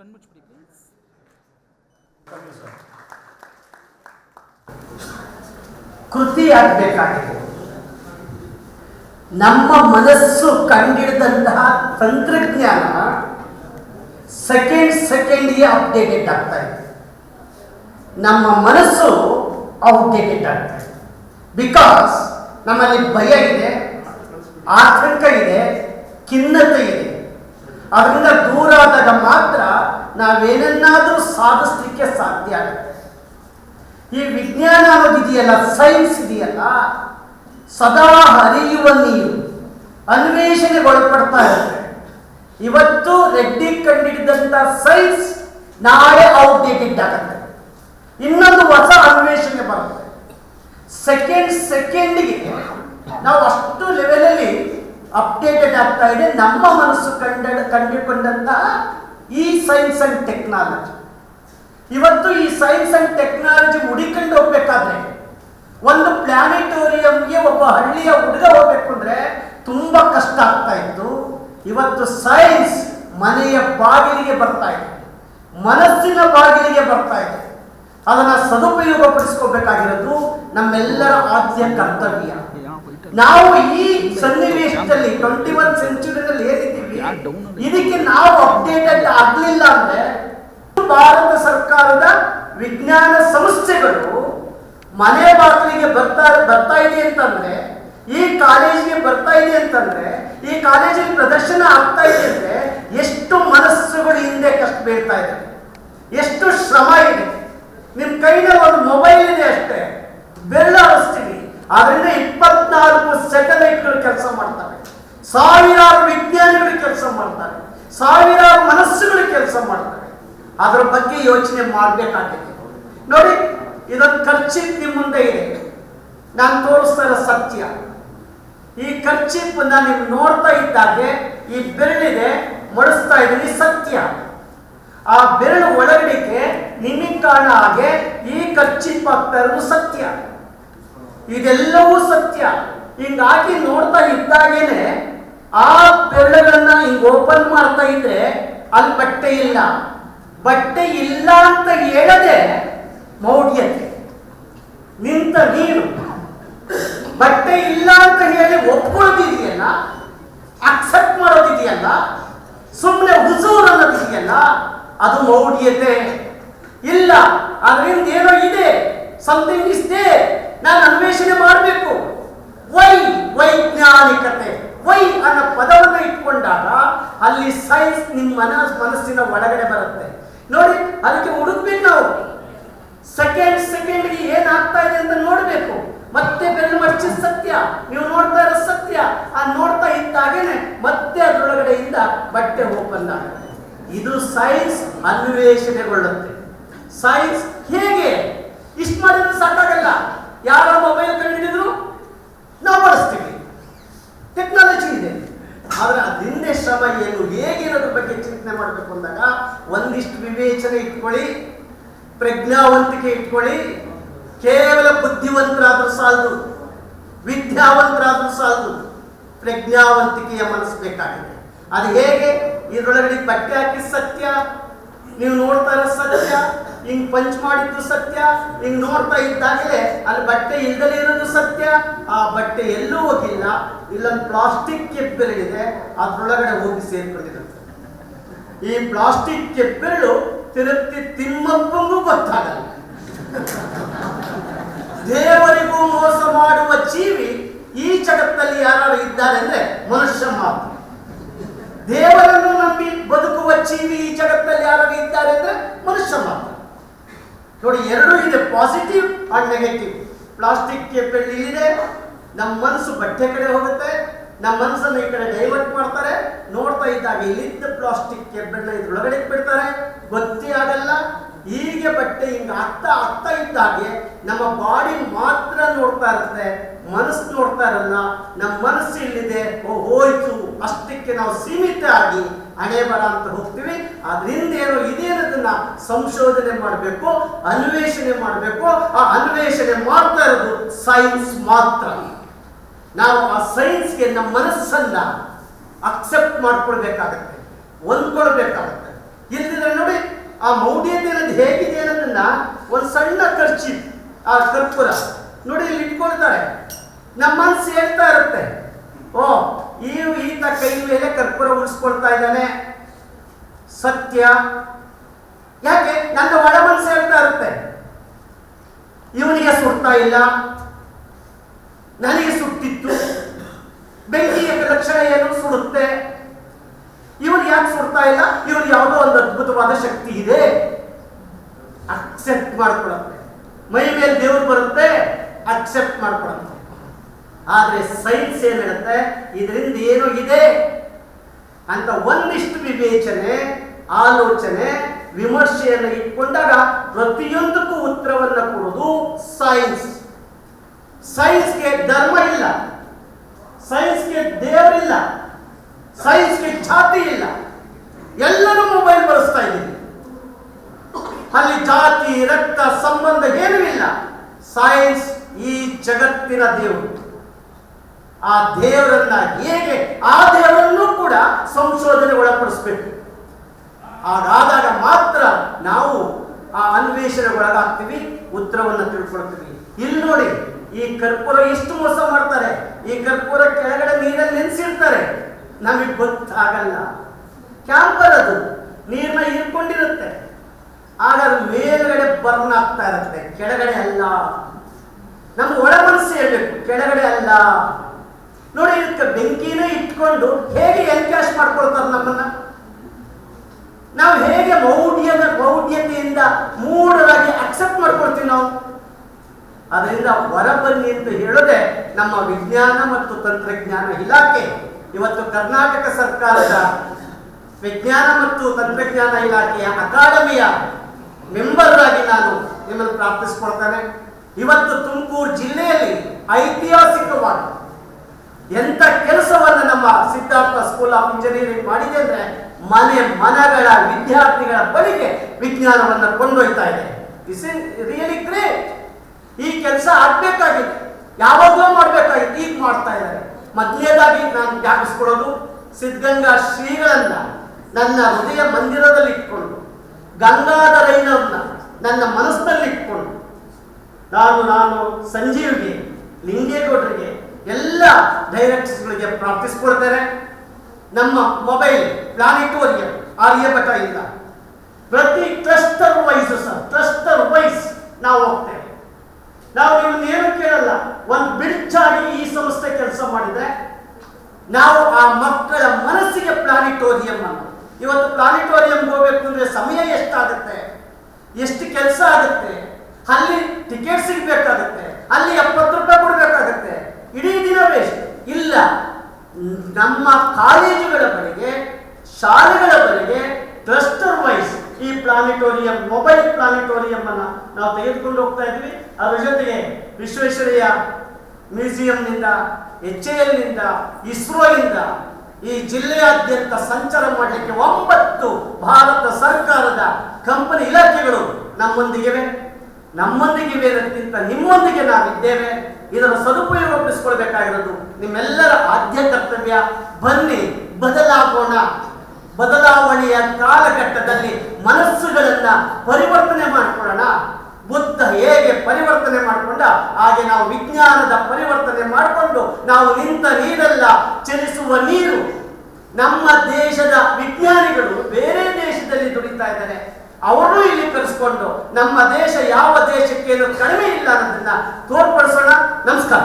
Please ಕೃತಿ ಆಗಬೇಕಾಗಿದೆ ನಮ್ಮ ಮನಸ್ಸು ಕಂಡಿಡಿದಂತಹ ತಂತ್ರಜ್ಞಾನ ಸೆಕೆಂಡ್ ಸೆಕೆಂಡ್ಗೆ ಅಪ್ಡೇಟೆಡ್ ಆಗ್ತಾ ಇದೆ. ನಮ್ಮ ಮನಸ್ಸು ಔಟ್ಡೇಟೆಡ್ ಆಗ್ತಾ ಇದೆ. ಬಿಕಾಸ್ ನಮ್ಮಲ್ಲಿ ಭಯ ಇದೆ, ಆತಂಕ ಇದೆ, ಖಿನ್ನತೆ ಇದೆ. ಅದರಿಂದ ದೂರ ಆದಾಗ ಮಾತ್ರ ನಾವೇನನ್ನಾದರೂ ಸಾಧಿಸ್ಲಿಕ್ಕೆ ಸಾಧ್ಯ ಆಗುತ್ತೆ ಈ ವಿಜ್ಞಾನ ಅನ್ನೋದಿದೆಯಲ್ಲ ಸೈನ್ಸ್ ಇದೆಯಲ್ಲ, ಸದಾ ಹರಿಯುವ ನೀರು ಅನ್ವೇಷಣೆಗೊಳಪಡ್ತಾ ಇರುತ್ತೆ. ಇವತ್ತು ರೆಡ್ಡಿ ಕಂಡಿಡಿದಂಥ ಸೈನ್ಸ್ ನಾಳೆ ಔಟ್ಡೇಟೆಡ್ ಆಗುತ್ತೆ. ಇನ್ನೊಂದು ಹೊಸ ಅನ್ವೇಷಣೆ ಬರುತ್ತೆ. ಸೆಕೆಂಡ್ ಸೆಕೆಂಡಿಗೆ ನಾವು ಅಷ್ಟು ಲೆವೆಲಲ್ಲಿ ಅಪ್ಡೇಟೆಡ್ ಆಗ್ತಾ ಇದೆ. ನಮ್ಮ ಮನಸ್ಸು ಕಂಡ ಕಂಡುಕೊಂಡಂತಹ ಈ ಸೈನ್ಸ್ ಅಂಡ್ ಟೆಕ್ನಾಲಜಿ ಇವತ್ತು ಈ ಸೈನ್ಸ್ ಅಂಡ್ ಟೆಕ್ನಾಲಜಿ ಹುಡಿಕೊಂಡು ಹೋಗ್ಬೇಕಾದ್ರೆ, ಒಂದು ಪ್ಲಾನೆಟೋರಿಯಂಗೆ ಒಬ್ಬ ಹಳ್ಳಿಯ ಹುಡುಗ ಹೋಗ್ಬೇಕು ಅಂದ್ರೆ ತುಂಬಾ ಕಷ್ಟ ಆಗ್ತಾ ಇತ್ತು. ಇವತ್ತು ಸೈನ್ಸ್ ಮನೆಯ ಬಾಗಿಲಿಗೆ ಬರ್ತಾ ಇದೆ. ಮನಸ್ಸಿನ ಬಾಗಿಲಿಗೆ ಬರ್ತಾ ಇದೆ. ಅದನ್ನ ಸದುಪಯೋಗ ಪಡಿಸ್ಕೋಬೇಕಾಗಿರೋದು ನಮ್ಮೆಲ್ಲರ ಆದ್ಯ ಕರ್ತವ್ಯ. ನಾವು ಈ ಸನ್ನಿವೇಶದಲ್ಲಿ ಟ್ವೆಂಟಿ ಒನ್ ಸೆಂಚುರಿನಲ್ಲಿ ಇದಕ್ಕೆ ನಾವು ಅಪ್ಡೇಟೆಡ್ ಆಗ್ಲಿಲ್ಲ ಅಂದ್ರೆ ಭಾರತ ಸರ್ಕಾರದ ವಿಜ್ಞಾನ ಸಂಸ್ಥೆಗಳು ಮನೆ ಬಾಗಿಲಿಗೆ ಬರ್ತಾ ಬರ್ತಾ ಇದೆ ಅಂತಂದ್ರೆ, ಈ ಕಾಲೇಜಿಗೆ ಬರ್ತಾ ಇದೆ ಅಂತಂದ್ರೆ, ಈ ಕಾಲೇಜಿಗೆ ಪ್ರದರ್ಶನ ಆಗ್ತಾ ಇದೆ ಅಂದ್ರೆ ಎಷ್ಟು ಮನಸ್ಸುಗಳು ಹಿಂದೆ ಕಷ್ಟ ಬೀಳ್ತಾ ಇದೆ. ಎಷ್ಟು ಶ್ರಮ ಇದೆ. ನಿಮ್ ಕೈನ ಒಂದು ಮೊಬೈಲ್ ಇದೆ ಅಷ್ಟೇ ಬೆರಳಾಡಿಸ್ತೀವಿ ಅದರಿಂದ ಇಪ್ಪತ್ನಾಲ್ಕು ಸ್ಯಾಟಲೈಟ್ಗಳು ಕೆಲಸ ಮಾಡ್ತವೆ ಸಾವಿರಾರು ವಿಜ್ಞಾನಿಗಳು ಕೆಲಸ ಮಾಡ್ತಾರೆ ಸಾವಿರಾರು ಮನಸ್ಸುಗಳು ಕೆಲಸ ಮಾಡ್ತವೆ ಅದರ ಬಗ್ಗೆ ಯೋಚನೆ ಮಾಡಬೇಕಾಗಿದೆ ನೋಡಿ ಇದೊಂದು ಖರ್ಚಿ ನಿಮ್ಮ ಮುಂದೆ ಇದೆ ನಾನು ತೋರಿಸ್ತಾ ಇರೋ ಸತ್ಯ. ಈ ಖರ್ಚಿಪ್ಪನ್ನ ನೀವು ನೋಡ್ತಾ ಇದ್ದಾಗೆ ಈ ಬೆರಳಿದೆ, ಮಡಿಸ್ತಾ ಇದ್ದೀನಿ ಸತ್ಯ. ಆ ಬೆರಳು ಒಳಗಡೆಗೆ ನಿಮಗೆ ಕಾಣ ಹಾಗೆ ಈ ಖರ್ಚಿಪ್ ಆಗ್ತಾ ಇರೋದು ಸತ್ಯ. ಇದೆಲ್ಲವೂ ಸತ್ಯ. ಹಿಂಗಾಗಿ ನೋಡ್ತಾ ಇದ್ದಾಗೇನೆ ಆ ಬೆರಳುಗಳನ್ನ ಹಿಂಗ್ ಓಪನ್ ಮಾಡ್ತಾ ಇದ್ರೆ ಅಲ್ಲಿ ಬಟ್ಟೆ ಇಲ್ಲ. ಬಟ್ಟೆ ಇಲ್ಲ ಅಂತ ಹೇಳದೆ ಮೌಢ್ಯತೆ ನಿಂತ ನೀನು. ಬಟ್ಟೆ ಇಲ್ಲ ಅಂತ ಹೇಳಿ ಒಪ್ಕೊಳ್ಳೋದಿದೆಯಲ್ಲ ಅಕ್ಸೆಪ್ಟ್ ಮಾಡೋದಿದೆಯಲ್ಲ ಸುಮ್ಮನೆ ಹುಜೂರ್ ಅನ್ನೋದಿದೆಯಲ್ಲ ಅದು ಮೌಢ್ಯತೆ. ಇಲ್ಲ ಅದರಿಂದ ಏನೋ ಇದೆ ಸಮಥಿಂಗ್ ಇಸ್ ದೇ ನಾನು ಅನ್ವೇಷಣೆ ಮಾಡಬೇಕು. ವೈ, ವೈಜ್ಞಾನಿಕತೆ. ವೈ ಅನ್ನೋ ಪದವನ್ನು ಇಟ್ಕೊಂಡಾಗ ಅಲ್ಲಿ ಸೈನ್ಸ್ ನಿಮ್ಮ ಮನಸ್ ಮನಸ್ಸಿನ ಒಳಗಡೆ ಬರುತ್ತೆ. ನೋಡಿ, ಅದಕ್ಕೆ ಹುಡುಕ್ಬೇಕು ನಾವು. ಸೆಕೆಂಡ್ ಸೆಕೆಂಡ್ಗೆ ಏನಾಗ್ತಾ ಇದೆ ಅಂತ ನೋಡಬೇಕು. ಮತ್ತೆ ಸತ್ಯ, ನೀವು ನೋಡ್ತಾ ಇರೋ ಸತ್ಯ, ಆ ನೋಡ್ತಾ ಇದ್ದಾಗೇನೆ ಮತ್ತೆ ಅದರೊಳಗಡೆಯಿಂದ ಬಟ್ಟೆ ಓಪನ್ ಆಗುತ್ತೆ. ಇದು ಸೈನ್ಸ್ ಅನ್ವೇಷಣೆಗೊಳ್ಳುತ್ತೆ. ಸೈನ್ಸ್ ಹೇಗೆ? ಇಷ್ಟು ಮಾಡಿದ್ರೆ ಸಾಕಾಗಲ್ಲ. ಯಾರ ಮೊಬೈಲ್ ಕಂಡಿಡಿದ್ರು ನಾವು ಬಳಸ್ತೀವಿ. ಟೆಕ್ನಾಲಜಿ ಇದೆ. ಆದ್ರೆ ಅದ್ರ ಹಿಂದೆ ಶ್ರಮ ಏನು? ಹೇಗೆ ಅನ್ನೋದ್ರ ಬಗ್ಗೆ ಚಿಂತನೆ ಮಾಡಬೇಕು ಅಂದಾಗ ಒಂದಿಷ್ಟು ವಿವೇಚನೆ ಇಟ್ಕೊಳ್ಳಿ, ಪ್ರಜ್ಞಾವಂತಿಕೆ ಇಟ್ಕೊಳ್ಳಿ, ಕೇವಲ ಬುದ್ಧಿವಂತರಾದ್ರೂ ಸಾಲದು. ವಿದ್ಯಾವಂತರಾದ್ರೂ ಸಾಕು ಪ್ರಜ್ಞಾವಂತಿಕೆಯ ಮನಸ್ಸು ಬೇಕಾಗಿದೆ. ಅದು ಹೇಗೆ? ಇದರೊಳಗಡೆ ಬಟ್ಟೆ ಹಾಕಿ ಸತ್ಯ, ನೀವು ನೋಡ್ತಾ ಇರೋ ಸತ್ಯ, ಹಿಂಗ್ ಪಂಚ್ ಮಾಡಿದ್ದು ಸತ್ಯ, ಹಿಂಗ್ ನೋಡ್ತಾ ಇದ್ದಾಗಲೇ ಅಲ್ಲಿ ಬಟ್ಟೆ ಇಲ್ದಲೇ ಇರೋದು ಸತ್ಯ, ಆ ಬಟ್ಟೆ ಎಲ್ಲೂ ಹೋಗಿಲ್ಲ, ಇಲ್ಲೊಂದು ಪ್ಲಾಸ್ಟಿಕ್ ಕೆಬ್ಬೆರಳಿದೆ ಅದ್ರೊಳಗಡೆ ಹೋಗಿ ಸೇರ್ಕೊಂಡಿರುತ್ತೆ ಈ ಪ್ಲಾಸ್ಟಿಕ್ ಕೆಬ್ಬೆರಳು ತಿರುಪ್ತಿ ತಿಮ್ಮಪ್ಪಂಗೂ ಗೊತ್ತಾಗಲ್ಲ. ದೇವರಿಗೂ ಮೋಸ ಮಾಡುವ ಜೀವಿ ಈ ಜಗತ್ತಲ್ಲಿ ಯಾರು ಇದ್ದಾರೆ ಅಂದ್ರೆ ಮನುಷ್ಯ ಮಾತ್ರ. ದೇವರನ್ನು ನಂಬಿ ಬದುಕುವ ಜೀವಿ ಈ ಜಗತ್ತಲ್ಲಿ ಯಾರು ಇದ್ದಾರೆ ಅಂದ್ರೆ ಮನುಷ್ಯ ಮಾತ್ರ. ನೋಡಿ, ಎರಡೂ ಇದೆ ಪಾಸಿಟಿವ್ ಅಂಡ್ ನೆಗೆಟಿವ್ ಪ್ಲಾಸ್ಟಿಕ್ ಬೆಳ್ಳಿ ಇದೆ ನಮ್ಮ ಮನಸ್ಸು ಬಟ್ಟೆ ಕಡೆ ಹೋಗುತ್ತೆ ನಮ್ಮ ಮನಸ್ಸನ್ನು ಈ ಕಡೆ ಡೈವರ್ಟ್ ಮಾಡ್ತಾರೆ. ನೋಡ್ತಾ ಇದ್ದಾಗ ಇಲ್ಲಿದ್ದ ಪ್ಲಾಸ್ಟಿಕ್ ಕೆಬ್ಬೆಣ್ಣ ಇದ್ರೊಳಗಡೆ ಬಿಡ್ತಾರೆ ಗೊತ್ತೇ ಆಗಲ್ಲ ಹೀಗೆ ಬಟ್ಟೆ ಹಿಂಗೆ ಅತ್ತ ಅತ್ತ ಇದ್ದಾಗೆ ನಮ್ಮ ಬಾಡಿ ಮಾತ್ರ ನೋಡ್ತಾ ಇರುತ್ತೆ, ಮನಸ್ಸು ನೋಡ್ತಾ ಇರಲ್ಲ, ನಮ್ಮ ಮನಸ್ಸು ಇಲ್ಲಿದೆ ಹೋಯ್ತು ಅಷ್ಟಕ್ಕೆ ನಾವು ಸೀಮಿತ ಆಗಿ ಹಣೆ ಬರ ಅಂತ ಹೋಗ್ತೀವಿ. ಅದರಿಂದ ಏನೋ ಇದೆ ಅನ್ನೋದನ್ನ ಸಂಶೋಧನೆ ಮಾಡಬೇಕು, ಅನ್ವೇಷಣೆ ಮಾಡಬೇಕು, ಆ ಅನ್ವೇಷಣೆ ಮಾಡ್ತಾ ಇರೋದು ಸೈನ್ಸ್ ಮಾತ್ರ. ನಾವು ಆ ಸೈನ್ಸ್ಗೆ ನಮ್ಮ ಮನಸ್ಸನ್ನ ಅಕ್ಸೆಪ್ಟ್ ಮಾಡ್ಕೊಳ್ಬೇಕಾಗತ್ತೆ, ಹೊಂದ್ಕೊಳ್ಬೇಕಾಗತ್ತೆ. ಇಲ್ಲದಿದ್ರೆ ನೋಡಿ ಆ ಮೌಢ್ಯತೆ ಅನ್ನೋದು ಹೇಗಿದೆ ಅನ್ನೋದನ್ನ ಒಂದು ಸಣ್ಣ ಖರ್ಚಿ ಆ ಕರ್ಪೂರ. ನೋಡಿ ಇಲ್ಲಿ ಇಟ್ಕೊಳ್ತಾರೆ. ನಮ್ಮ ಮನಸ್ಸು ಹೇಳ್ತಾ ಇರುತ್ತೆ. ಓ ಈ ಈತ ಕೈ ಮೇಲೆ ಕರ್ಪೂರ ಉಳಿಸ್ಕೊಳ್ತಾ ಇದ್ದಾನೆ. ಸತ್ಯ. ಯಾಕೆ? ನನ್ನ ಒಳ ಮನಸ್ಸು ಹೇಳ್ತಾ ಇರುತ್ತೆ. ಇವನಿಗೆ ಸುಡ್ತಾ ಇಲ್ಲ. ನನಗೆ ಸುಟ್ಟಿತ್ತು. ಬೆಂಕಿಯ ಲಕ್ಷಣ ಏನು? ಸುಡುತ್ತೆ. ಇವನು ಯಾಕೆ ಸುಡ್ತಾ ಇಲ್ಲ ಇವನು ಯಾವುದೋ ಒಂದು ಅದ್ಭುತವಾದ ಶಕ್ತಿ ಇದೆ. ಅಕ್ಸೆಪ್ಟ್ ಮಾಡ್ಕೊಳತ್ತೆ. ಮೈ ಮೇಲೆ ದೇವರು ಬರುತ್ತೆ ಅಕ್ಸೆಪ್ಟ್ ಮಾಡ್ಕೊಳತ್ತೆ. ಆದ್ರೆ ಸೈನ್ಸ್ ಏನಿರುತ್ತೆ? ಇದರಿಂದ ಏನು ಇದೆ? ಅಂತ ಒಂದಿಷ್ಟು ವಿವೇಚನೆ, ಆಲೋಚನೆ, ವಿಮರ್ಶೆಯನ್ನು ಇಟ್ಕೊಂಡಾಗ ಪ್ರತಿಯೊಂದಕ್ಕೂ ಉತ್ತರವನ್ನು ಕೊಡೋದು ಸೈನ್ಸ್ ಸೈನ್ಸ್ಗೆ ಧರ್ಮ ಇಲ್ಲ. ಸೈನ್ಸ್ಗೆ ದೇವರಿಲ್ಲ. ಸೈನ್ಸ್ಗೆ ಜಾತಿ ಇಲ್ಲ. ಎಲ್ಲರೂ ಮೊಬೈಲ್ ಬಳಸ್ತಾ ಇದ್ದೀವಿ. ಅಲ್ಲಿ ಜಾತಿ, ರಕ್ತ ಸಂಬಂಧ ಏನೂ ಇಲ್ಲ. ಸೈನ್ಸ್ ಈ ಜಗತ್ತಿನ ದೇವರು. ಆ ದೇವರನ್ನ ಹೇಗೆ ಆ ದೇವರನ್ನು ಕೂಡ ಸಂಶೋಧನೆ ಒಳಪಡಿಸ್ಬೇಕು. ಹಾಗಾದಾಗ ಮಾತ್ರ ನಾವು ಆ ಅನ್ವೇಷಣೆ ಒಳಗಾಗ್ತೀವಿ, ಉತ್ತರವನ್ನು ತಿಳ್ಕೊಳ್ತೀವಿ. ಇಲ್ಲಿ ನೋಡಿ, ಈ ಕರ್ಪೂರ ಎಷ್ಟು ಮೋಸ ಮಾಡ್ತಾರೆ. ಈ ಕರ್ಪೂರ ಕೆಳಗಡೆ ನೀರಲ್ಲಿ ನೆನೆಸಿರ್ತಾರೆ. ನಮಗೆ ಗೊತ್ತಾಗಲ್ಲ. ಕ್ಯಾಂಪರ್ ಅದು ನೀರನ್ನ ಹೀರ್ಕೊಂಡಿರುತ್ತೆ ಆಗ ಅದು ಮೇಲ್ಗಡೆ ಬರ್ನ್ ಆಗ್ತಾ ಇರುತ್ತೆ, ಕೆಳಗಡೆ ಅಲ್ಲ. ನಮ್ಗೆ ಒಳ ಮನಸ್ಸು ಹೇಳ್ಬೇಕು ಕೆಳಗಡೆ ಅಲ್ಲ. ನೋಡಿ, ಇದಕ್ಕೆ ಬೆಂಕಿನೇ ಇಟ್ಕೊಂಡು ಹೇಗೆ ಎನ್ಕ್ಯಾಶ್ ಮಾಡ್ಕೊಳ್ತಾರೆ ನಮ್ಮನ್ನ? ನಾವು ಹೇಗೆ ಮೌಢ್ಯದ, ಮೌಢ್ಯತೆಯಿಂದ ಮೂಢರಾಗಿ ಅಕ್ಸೆಪ್ಟ್ ಮಾಡ್ಕೊಳ್ತೀವಿ ನಾವು? ಅದರಿಂದ ಹೊರಬನ್ನಿ ಅಂತ ಹೇಳದೆ ನಮ್ಮ ವಿಜ್ಞಾನ ಮತ್ತು ತಂತ್ರಜ್ಞಾನ ಇಲಾಖೆ. ಇವತ್ತು ಕರ್ನಾಟಕ ಸರ್ಕಾರದ ವಿಜ್ಞಾನ ಮತ್ತು ತಂತ್ರಜ್ಞಾನ ಇಲಾಖೆಯ ಅಕಾಡೆಮಿಯ ಮೆಂಬರ್ ಆಗಿ ನಾನು ನಿಮ್ಮನ್ನು ಪ್ರಾರ್ಥಿಸಿಕೊಳ್ತೇನೆ. ಇವತ್ತು ತುಮಕೂರು ಜಿಲ್ಲೆಯಲ್ಲಿ ಐತಿಹಾಸಿಕವಾಗಿ ಎಂತ ಕೆಲಸವನ್ನು ನಮ್ಮ ಸಿದ್ಧಾರ್ಥ ಸ್ಕೂಲ್ ಆಫ್ ಇಂಜಿನಿಯರಿಂಗ್ ಮಾಡಿದೆ ಅಂದ್ರೆ ಮನೆ ಮನಗಳ ವಿದ್ಯಾರ್ಥಿಗಳ ಬಳಿಗೆ ವಿಜ್ಞಾನವನ್ನು ಕೊಂಡೊಯ್ತಾ ಇದೆ. ಇಸ್ ರಿಯಲಿ ಗ್ರೇಟ್ ಈ ಕೆಲಸ ಆಗ್ಬೇಕಾಗಿದೆ. ಯಾವಾಗಲೂ ಮಾಡಬೇಕಾಗಿತ್ತು ಈಗ ಮಾಡ್ತಾ ಇದ್ದಾರೆ. ಮೊದಲನೇದಾಗಿ ನಾನು ಜ್ಞಾಪಿಸ್ಕೊಳ್ಳೋದು ಸಿದ್ಧಗಂಗಾ ಶ್ರೀಗಳನ್ನ ನನ್ನ ಹೃದಯ ಮಂದಿರದಲ್ಲಿ ಇಟ್ಕೊಂಡು ಗಂಗಾಧರಯ್ಯನವ್ರನ್ನ ನನ್ನ ಮನಸ್ಸಿನಲ್ಲಿ ಇಟ್ಕೊಂಡು, ನಾನು ನಾನು ಸಂಜೀವ್ಗೆ, ಲಿಂಗೇಗೌಡರಿಗೆ ಎಲ್ಲ ಡೈರೆಕ್ಟರ್ಸ್ಗಳಿಗೆ ಪ್ರಾರ್ಥಿಸ್ಕೊಳ್ತೇನೆ. ನಮ್ಮ ಮೊಬೈಲ್ ಪ್ಲಾನಿಟೋರಿಯಂ ಇಲ್ಲ ಪ್ರತಿ ಟ್ರಸ್ಟರ್ ವೈಸ್ ಸರ್ ಟ್ರಸ್ಟರ್ ವೈಸ್ ನಾವು ಹೋಗ್ತೇವೆ. ನಾವು ಏನು ಕೇಳಲ್ಲ, ಒಂದು ಬಿಡ್ಚ್ ಆಗಿ ಈ ಸಂಸ್ಥೆ ಕೆಲಸ ಮಾಡಿದ್ರೆ, ನಾವು ಆ ಮಕ್ಕಳ ಮನಸ್ಸಿಗೆ ಪ್ಲಾನಿಟೋರಿಯಂ ಅನ್ನು ಇವತ್ತು ಪ್ಲಾನಿಟೋರಿಯಂ ಹೋಗ್ಬೇಕು ಅಂದ್ರೆ ಸಮಯ ಎಷ್ಟಾಗುತ್ತೆ? ಎಷ್ಟು ಕೆಲಸ ಆಗುತ್ತೆ? ಅಲ್ಲಿ ಟಿಕೆಟ್ ಸಿಗ್ಬೇಕಾಗುತ್ತೆ. ಅಲ್ಲಿ ಎಪ್ಪತ್ತು ರೂಪಾಯಿ ಕೊಡಬೇಕಾಗುತ್ತೆ. ಇಡೀ ದಿನ ವೇಸ್ಟ್ ಇಲ್ಲ, ನಮ್ಮ ಕಾಲೇಜುಗಳ ಬಳಿಗೆ, ಶಾಲೆಗಳ ಬಳಿಗೆ ಕ್ಲಸ್ಟರ್ ವೈಸ್ ಈ ಪ್ಲಾನಿಟೋರಿಯಂ ಮೊಬೈಲ್ ಪ್ಲಾನಿಟೋರಿಯಂ ಅನ್ನ ನಾವು ತೆಗೆದುಕೊಂಡು ಹೋಗ್ತಾ ಇದ್ವಿ. ಅದ್ರ ಜೊತೆಗೆ ವಿಶ್ವೇಶ್ವರಯ್ಯ ಮ್ಯೂಸಿಯಂನಿಂದ, ಎಚ್ ಎಲ್ನಿಂದ ಇಸ್ರೋ ಇಂದ ಈ ಜಿಲ್ಲೆಯಾದ್ಯಂತ ಸಂಚಾರ ಮಾಡಲಿಕ್ಕೆ ಒಂಬತ್ತು ಭಾರತ ಸರ್ಕಾರದ ಕಂಪನಿ ಇಲಾಖೆಗಳು ನಮ್ಮೊಂದಿಗಿವೆ. ನಮ್ಮೊಂದಿಗಿವೆ ಅನ್ನೋದಕ್ಕಿಂತ ನಿಮ್ಮೊಂದಿಗೆ ನಾವಿದ್ದೇವೆ. ಇದರ ಸದುಪಯೋಗಪಡಿಸಿಕೊಳ್ಬೇಕಾಗಿರೋದು ನಿಮ್ಮೆಲ್ಲರ ಆದ್ಯ ಕರ್ತವ್ಯ. ಬನ್ನಿ, ಬದಲಾಗೋಣ. ಬದಲಾವಣೆಯ ಕಾಲಘಟ್ಟದಲ್ಲಿ ಮನಸ್ಸುಗಳನ್ನ ಪರಿವರ್ತನೆ ಮಾಡಿಕೊಳ್ಳೋಣ. ಬುದ್ಧ ಹೇಗೆ ಪರಿವರ್ತನೆ ಮಾಡಿಕೊಂಡ, ಹಾಗೆ ನಾವು ವಿಜ್ಞಾನದ ಪರಿವರ್ತನೆ ಮಾಡಿಕೊಂಡು ನಾವು ನಿಂತ ನೀರಲ್ಲ ಚಲಿಸುವ ನೀರು ನಮ್ಮ ದೇಶದ ವಿಜ್ಞಾನಿಗಳು ಬೇರೆ ದೇಶದಲ್ಲಿ ದುಡಿತಾ ಇದ್ದಾರೆ. ಅವರು ಇಲ್ಲಿ ಕರೆಸ್ಕೊಂಡು, ನಮ್ಮ ದೇಶ ಯಾವ ದೇಶಕ್ಕೇನು ಕಡಿಮೆ ಇಲ್ಲ ಅನ್ನೋದನ್ನ ತೋರ್ಪಡಿಸೋಣ. ನಮಸ್ಕಾರ.